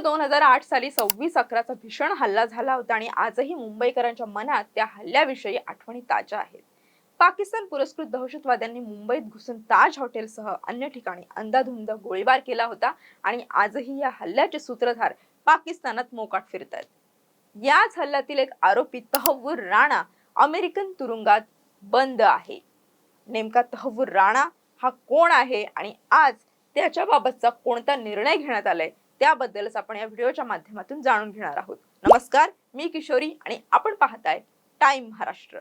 तर दोन हजार आठ साली सव्वीस अकराचा भीषण हल्ला झाला होता आणि आजही मुंबईकरांच्या मनात त्या हल्ल्याविषयी आठवणी ताज्या आहेत. पाकिस्तान पुरस्कृत दहशतवाद्यांनी मुंबईत घुसून ताज हॉटेलसह अन्य ठिकाणी अंदाधुंद गोळीबार केला होता आणि आजही या हल्ल्याचे सूत्रधार पाकिस्तानात मोकाट फिरत आहेत याच हल्ल्यातील एक आरोपी तहव्वूर राणा अमेरिकन तुरुंगात बंद आहे. नेमका तहव्वूर राणा हा कोण आहे आणि आज त्याच्याबाबतचा कोणता निर्णय घेण्यात आलाय? त्याबद्दलच आपण या व्हिडिओच्या माध्यमातून जाणून घेणार आहोत. नमस्कार मी किशोरी आणि आपण पाहताय टाइम महाराष्ट्र.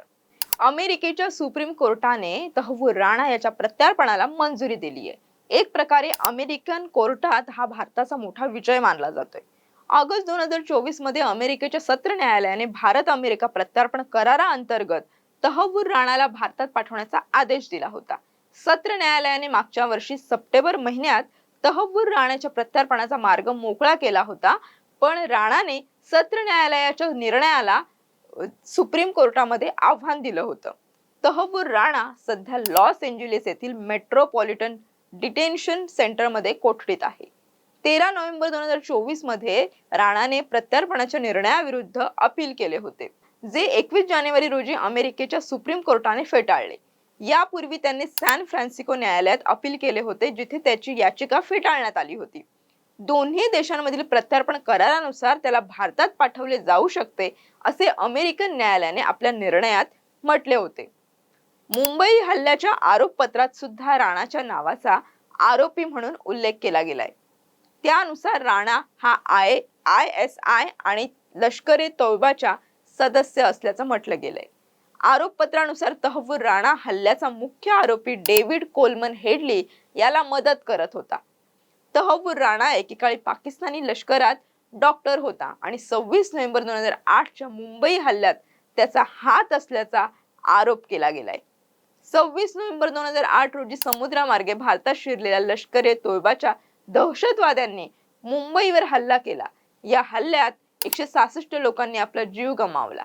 अमेरिकेच्या सुप्रीम कोर्टाने तहवूर राणा याच्या प्रत्यार्पणाला मंजुरी दिली आहे एक प्रकारे अमेरिकन कोर्टात हा भारताचा मोठा विजय मानला जातोय. ऑगस्ट दोन हजार चोवीसमध्ये अमेरिकेच्या सत्र न्यायालयाने भारत अमेरिका प्रत्यार्पण कराराअंतर्गत तहवूर राणाला भारतात पाठवण्याचा आदेश दिला होता. सत्र न्यायालयाने मागच्या वर्षी सप्टेंबर महिन्यात तहव्वूर राणाच्या प्रत्यार्पणाचा मार्ग मोकळा केला होता. पण राणाने सत्र न्यायालयाच्या निर्णयाला सुप्रीम कोर्टामध्ये आव्हान दिलं होतं. तहव्वूर राणा सध्या लॉस एंजेलिस येथील मेट्रोपॉलिटन डिटेन्शन सेंटरमध्ये कोठडीत आहे. तेरा नोव्हेंबर दोन हजार चोवीसमध्ये राणाने प्रत्यार्पणाच्या निर्णयाविरुद्ध अपील केले होते जे एकवीस जानेवारी रोजी अमेरिकेच्या सुप्रीम कोर्टाने फेटाळले. यापूर्वी त्यांनी सॅन फ्रान्सिस्को न्यायालयात अपील केले होते जिथे त्याची याचिका फेटाळण्यात आली होती. दोन्ही देशांमधील प्रत्यार्पण करारानुसार त्याला भारतात पाठवले जाऊ शकते असे अमेरिकन न्यायालयाने आपल्या निर्णयात म्हटले होते. मुंबई हल्ल्याच्या आरोपपत्रात सुद्धा राणाच्या नावाचा आरोपी म्हणून उल्लेख केला गेलाय. त्यानुसार राणा हा आय आय एस आय आणि लष्करे तोयबाच्या सदस्य असल्याचं म्हटलं गेलंय. आरोपपत्रानुसार तहवूर राणा हल्ल्याचा मुख्य आरोपी डेव्हिड कोलमन हेडली याला मदत करत होता. तहवूर राणा एकेकाळी पाकिस्तानी लष्करात डॉक्टर होता आणि सव्वीस नोव्हेंबर दोन हजार आठच्या मुंबई हल्ल्यात त्याचा हात असल्याचा आरोप केला गेलाय. सव्वीस नोव्हेंबर दोन हजार आठ रोजी समुद्रामार्गे भारतात शिरलेल्या लष्कर ए तोयबाच्या दहशतवाद्यांनी मुंबईवर हल्ला केला. या हल्ल्यात एकशे सहासष्ट लोकांनी आपला जीव गमावला.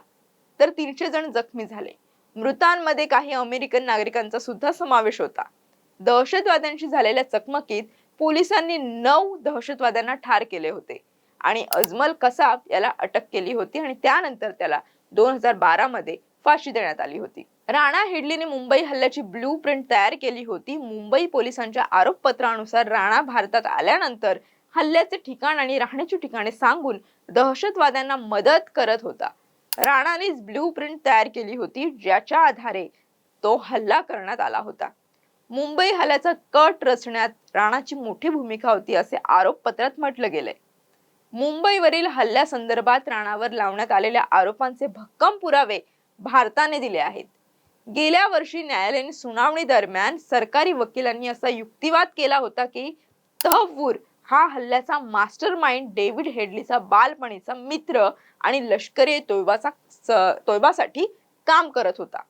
तर तीनशे जण जखमी झाले. मृतांमध्ये काही अमेरिकन नागरिकांचा सुद्धा समावेश होता. दहशतवाद्यांशी झालेल्या चकमकीत पोलिसांनी नऊ दहशतवाद्यांना ठार केले होते आणि अजमल कसाब याला अटक केली होती आणि त्यानंतर त्याला दोन हजार बारा मध्ये फाशी देण्यात आली होती. राणा हेडलीने मुंबई हल्ल्याची ब्लू प्रिंट तयार केली होती. मुंबई पोलिसांच्या आरोपपत्रानुसार राणा भारतात आल्यानंतर हल्ल्याचे ठिकाण आणि राहण्याची ठिकाणे सांगून दहशतवाद्यांना मदत करत होता. राणानेच ब्लू प्रिंट तयार केली होती ज्याच्या आधारे तो हल्ला करण्यात आला होता. मुंबई हल्ल्याचा कट रचण्यात राणाची मोठी भूमिका होती असे आरोप पत्रात म्हटलं गेलंय मुंबईवरील हल्ल्यासंदर्भात राणावर लावण्यात आलेल्या आरोपांचे भक्कम पुरावे भारताने दिले आहेत. गेल्या वर्षी न्यायालयीन सुनावणी दरम्यान सरकारी वकिलांनी असा युक्तिवाद केला होता की तहवूर हा हल्ल्याचा मास्टर माइंड डेव्हिड हेडलीचा बालपणीचा मित्र आणि लष्करी तोयबाचा तोयबासाठी काम करत होता.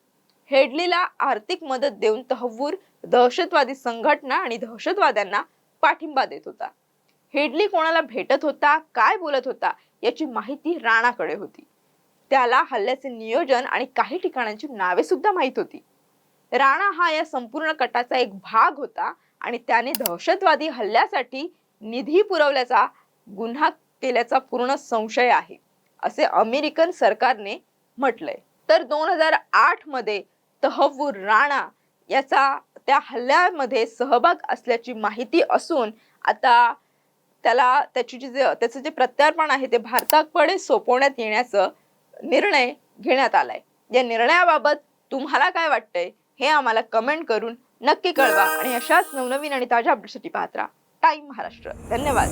हेडलीला आर्थिक मदत देऊन तहव्वूर दहशतवादी संघटना आणि दहशतवाद्यांना पाठिंबा देत होता. हेडली कोणाला भेटत होता काय बोलत होता याची माहिती राणाकडे होती. त्याला हल्ल्याचे नियोजन आणि काही ठिकाणांची नावे सुद्धा माहीत होती. राणा हा या संपूर्ण कटाचा एक भाग होता आणि त्याने दहशतवादी हल्ल्यासाठी निधी पुरवल्याचा गुन्हा केल्याचा पूर्ण संशय आहे असे अमेरिकन सरकारने म्हटलंय. तर दोन हजार आठमध्ये तहवूर राणा याचा त्या हल्ल्यामध्ये सहभाग असल्याची माहिती असून आता त्याला त्याची जे त्याचं जे प्रत्यार्पण आहे ते भारताकडे सोपवण्यात येण्याचं निर्णय घेण्यात आलाय. या निर्णयाबाबत तुम्हाला काय वाटतंय हे आम्हाला कमेंट करून नक्की कळवा. आणि अशाच नवनवीन आणि ताज्या अपडेटसाठी पाहत राहा. टाइम महाराष्ट्र. धन्यवाद.